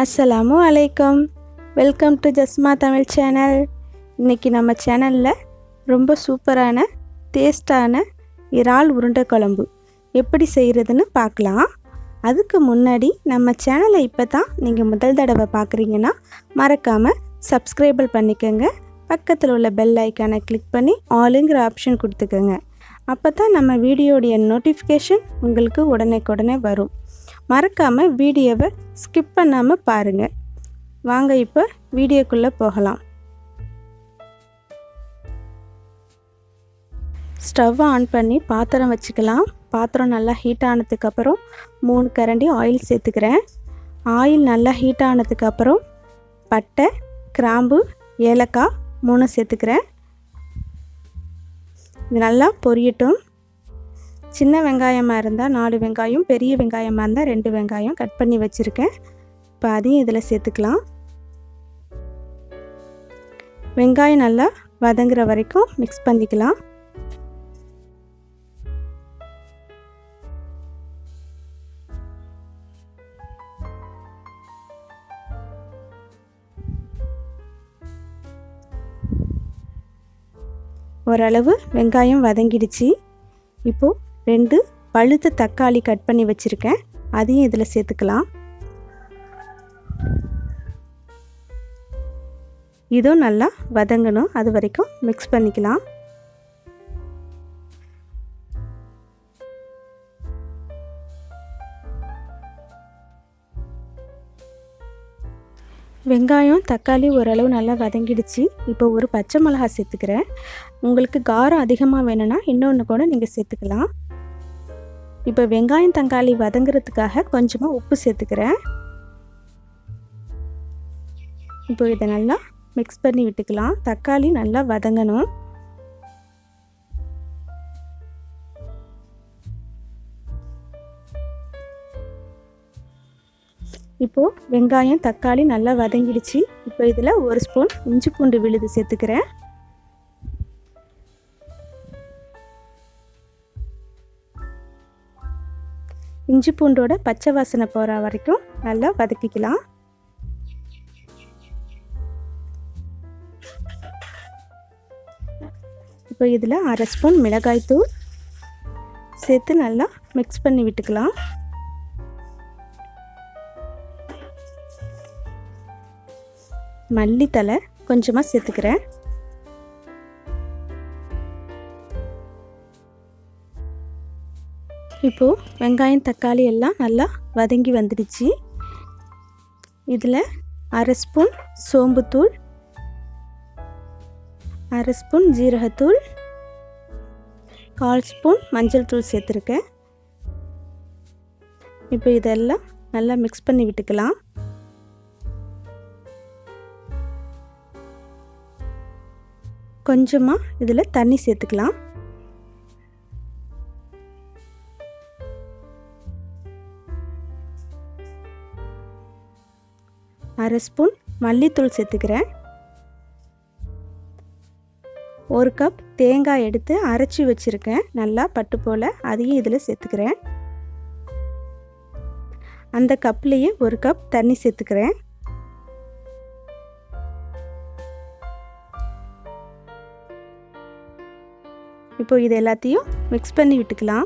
அஸ்ஸலாமு அலைக்கம். Welcome to Jasma Tamil channel இன்றைக்கி நம்ம சேனலில் ரொம்ப சூப்பரான டேஸ்டான இறால் உருண்டை குழம்பு. எப்படி செய்கிறதுன்னு பார்க்கலாம். அதுக்கு முன்னாடி நம்ம சேனலை இப்போ தான் நீங்கள் முதல் தடவை பார்க்குறீங்கன்னா மறக்காமல் சப்ஸ்கிரைபிள் பண்ணிக்கோங்க. பக்கத்தில் உள்ள பெல் ஐக்கானை கிளிக் பண்ணி ஆளுங்கிற ஆப்ஷன் கொடுத்துக்கோங்க. அப்போ தான் நம்ம வீடியோடைய நோட்டிஃபிகேஷன் உங்களுக்கு உடனே வரும். மறக்காமல் வீடியோவை ஸ்கிப் பண்ணாமல் பாருங்கள் வாங்க இப்போ வீடியோக்குள்ளே போகலாம். ஸ்டவ் ஆன் பண்ணி பாத்திரம் வச்சுக்கலாம். பாத்திரம் நல்லா ஹீட் ஆனதுக்கப்புறம் மூணு கரண்டி ஆயில் சேர்த்துக்கிறேன். ஆயில் நல்லா ஹீட் ஆனதுக்கப்புறம் பட்டை கிராம்பு ஏலக்காய் மூணு சேர்த்துக்கிறேன். இது நல்லா பொரியட்டும். சின்ன வெங்காயமாக இருந்தால் நாலு வெங்காயம் பெரிய வெங்காயமாக இருந்தால் ரெண்டு வெங்காயம் கட் பண்ணி வச்சுருக்கேன். இப்போ அதையும் இதில் சேர்த்துக்கலாம். வெங்காயம் நல்லா வதங்குற வரைக்கும் மிக்ஸ் பண்ணிக்கலாம். ஓரளவு வெங்காயம் வதங்கிடுச்சு. இப்போது ரெண்டு பழுத்த தக்காளி கட் பண்ணி வச்சுருக்கேன். அதையும் இதில் சேர்த்துக்கலாம். இதுவும் நல்லா வதங்கணும். அது வரைக்கும் மிக்ஸ் பண்ணிக்கலாம். வெங்காயம் தக்காளி ஓரளவு நல்லா வதங்கிடுச்சு. இப்போ ஒரு பச்சை மிளகா சேர்த்துக்கிறேன். உங்களுக்கு காரம் அதிகமாக வேணும்னா இன்னொன்று கூட நீங்கள் சேர்த்துக்கலாம். இப்போ வெங்காயம் தக்காளி வதங்குறதுக்காக கொஞ்சமாக உப்பு சேர்த்துக்கிறேன். இப்போ இதை நல்லா மிக்ஸ் பண்ணி விட்டுக்கலாம். தக்காளி நல்லா வதங்கணும். இப்போது வெங்காயம் தக்காளி நல்லா வதங்கிடுச்சு. இப்போ இதில் ஒரு ஸ்பூன் இஞ்சி பூண்டு விழுது சேர்த்துக்கிறேன். இஞ்சி பூண்டோட பச்சை வாசனை போகிற வரைக்கும் நல்லா வதக்கிக்கலாம். இப்போ இதில் அரை ஸ்பூன் மிளகாய்த்தூள் சேர்த்து நல்லா மிக்ஸ் பண்ணி விட்டுக்கலாம். மல்லித்தலை கொஞ்சமாக சேர்த்துக்கிறேன். இப்போது வெங்காயம் தக்காளி எல்லாம் நல்லா வதங்கி வந்துடுச்சு. இதில் அரை ஸ்பூன் சோம்புத்தூள் அரை ஸ்பூன் ஜீரகத்தூள் கால் ஸ்பூன் மஞ்சள் தூள் சேர்த்துருக்கேன். இப்போ இதெல்லாம் நல்லா மிக்ஸ் பண்ணி விட்டுக்கலாம். கொஞ்சமாக இதில் தண்ணி சேர்த்துக்கலாம். அரை ஸ்பூன் மல்லித்தூள் சேர்த்துக்கிறேன். ஒரு கப் தேங்காய் எடுத்து அரைச்சி வச்சுருக்கேன். நல்லா பட்டு போல் அதையும் இதில் சேர்த்துக்கிறேன். அந்த கப்லேயே ஒரு கப் தண்ணி சேர்த்துக்கிறேன். இப்போ இது எல்லாத்தையும் மிக்ஸ் பண்ணி விட்டுக்கலாம்.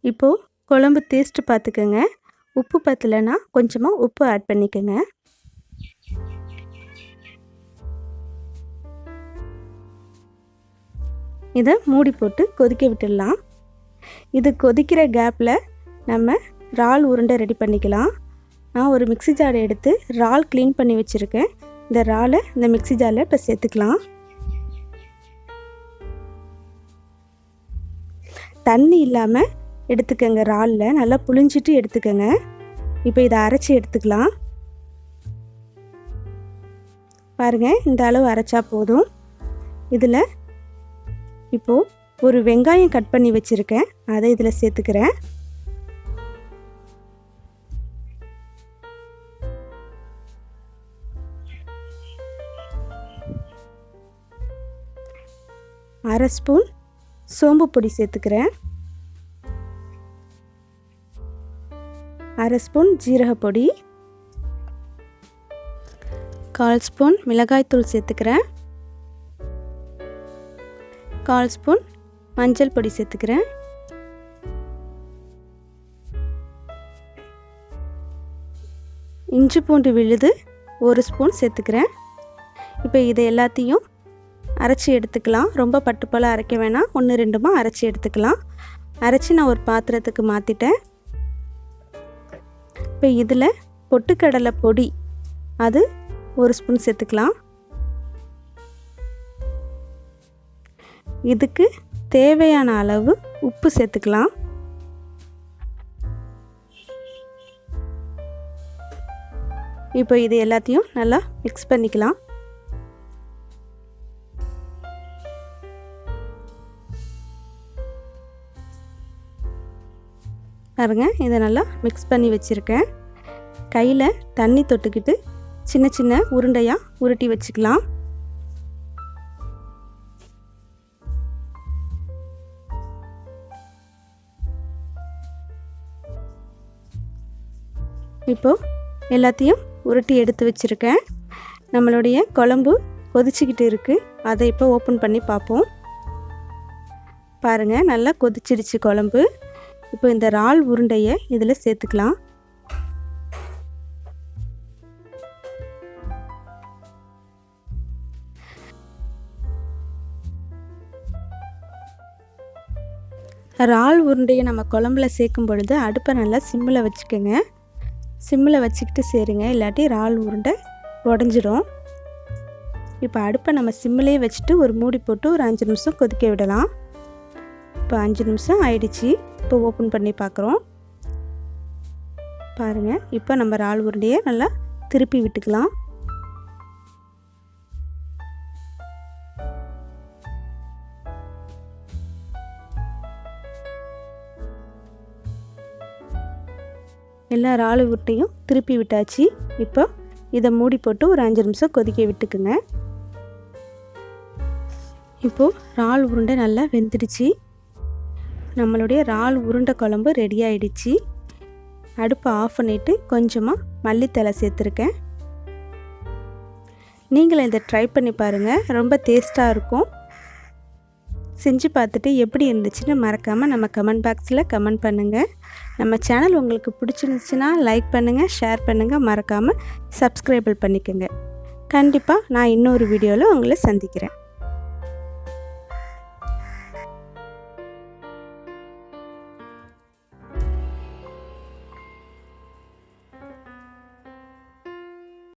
இப்போது குழம்பு டேஸ்ட்டு பார்த்துக்கோங்க. உப்பு பத்தலைன்னா கொஞ்சமாக உப்பு ஆட் பண்ணிக்கோங்க. இதை மூடி போட்டு கொதிக்க விட்டுடலாம். இது கொதிக்கிற கேப்பில் நம்ம இறால் உருண்டை ரெடி பண்ணிக்கலாம். நான் ஒரு மிக்சி ஜாரை எடுத்து இறால் க்ளீன் பண்ணி வச்சுருக்கேன். இந்த இறாலை இந்த மிக்சி ஜாரில் இப்போ சேர்த்துக்கலாம். தண்ணி இல்லாமல் எடுத்துக்கோங்க இறாலில். நல்லா புளிஞ்சிட்டு எடுத்துக்கோங்க. இப்போ இதை அரைச்சி எடுத்துக்கலாம். பாருங்கள் இந்த அளவு அரைச்சா போதும். இதில் இப்போது ஒரு வெங்காயம் கட் பண்ணி வச்சுருக்கேன். அதை இதில் சேர்த்துக்கிறேன். அரை ஸ்பூன் சோம்பு பொடி சேர்த்துக்கிறேன். அரை ஸ்பூன் ஜீரகப்பொடி கால் ஸ்பூன் மிளகாய்த்தூள் சேர்த்துக்கிறேன். கால் ஸ்பூன் மஞ்சள் பொடி சேர்த்துக்கிறேன். இஞ்சி பூண்டு விழுது ஒரு ஸ்பூன் சேர்த்துக்கிறேன். இப்போ இதை எல்லாத்தையும் அரைச்சி எடுத்துக்கலாம். ரொம்ப பட்டுப்போல் அரைக்க வேணாம். ஒன்று ரெண்டுமா அரைச்சி எடுத்துக்கலாம். அரைச்சி நான் ஒரு பாத்திரத்துக்கு மாற்றிட்டேன் இப்போ இதில் பொட்டுக்கடலை பொடி. அது ஒரு ஸ்பூன் சேர்த்துக்கலாம். இதுக்கு தேவையான அளவு உப்பு சேர்த்துக்கலாம். இப்போ இது எல்லாத்தையும் நல்லா மிக்ஸ் பண்ணிக்கலாம். பாருங்க இதை நல்லா மிக்ஸ் பண்ணி வச்சுருக்கேன். கையில் தண்ணி தொட்டுக்கிட்டு சின்ன சின்ன உருண்டையாக உருட்டி வச்சுக்கலாம். இப்போது எல்லாத்தையும் உருட்டி எடுத்து வச்சுருக்கேன். நம்மளுடைய குழம்பு கொதிச்சுக்கிட்டு இருக்குது அதை இப்போ ஓப்பன் பண்ணி பார்ப்போம். பாருங்கள் நல்லா கொதிச்சிருச்சு குழம்பு. இப்போ இந்த இறால் உருண்டையை இதில் சேர்த்துக்கலாம். இறால் உருண்டையை நம்ம குழம்புல சேர்க்கும் பொழுது அடுப்பை நல்லா சிம்மில் வச்சுக்கோங்க. சிம்மில் வச்சுக்கிட்டு சேருங்க இல்லாட்டி இறால் உருண்டை உடஞ்சிடும் இப்போ அடுப்பை நம்ம சிம்மிலே வச்சுட்டு ஒரு மூடி போட்டு ஒரு அஞ்சு நிமிஷம் கொதிக்க விடலாம். இப்போ அஞ்சு நிமிஷம் ஆயிடுச்சு. இப்போ ஓப்பன் பண்ணி பார்க்குறோம். பாருங்கள் இப்போ நம்ம இறால் உருண்டையை நல்லா திருப்பி விட்டுக்கலாம். எல்லா இறால் உருட்டையும் திருப்பி விட்டாச்சு. இப்போ இதை மூடி போட்டு ஒரு அஞ்சு நிமிஷம் கொதிக்க விட்டுக்குங்க. இப்போது இறால் உருண்டை நல்லா வெந்துடுச்சு. நம்மளுடைய இறால் உருண்டை குழம்பு ரெடி ஆயிடுச்சு. அடுப்பை ஆஃப் பண்ணிவிட்டு கொஞ்சமாக மல்லித்தலை சேர்த்துருக்கேன். நீங்களும் இதை ட்ரை பண்ணி பாருங்கள் ரொம்ப டேஸ்ட்டாக இருக்கும். செஞ்சு பார்த்துட்டு எப்படி இருந்துச்சுன்னு மறக்காமல் நம்ம கமெண்ட் பாக்ஸில் கமெண்ட் பண்ணுங்கள் நம்ம சேனல் உங்களுக்கு பிடிச்சிருந்துச்சுன்னா லைக் பண்ணுங்கள் ஷேர் பண்ணுங்கள் மறக்காமல் சப்ஸ்கிரைபிள் பண்ணிக்கோங்க. கண்டிப்பாக நான் இன்னொரு வீடியோவில் உங்களை சந்திக்கிறேன்.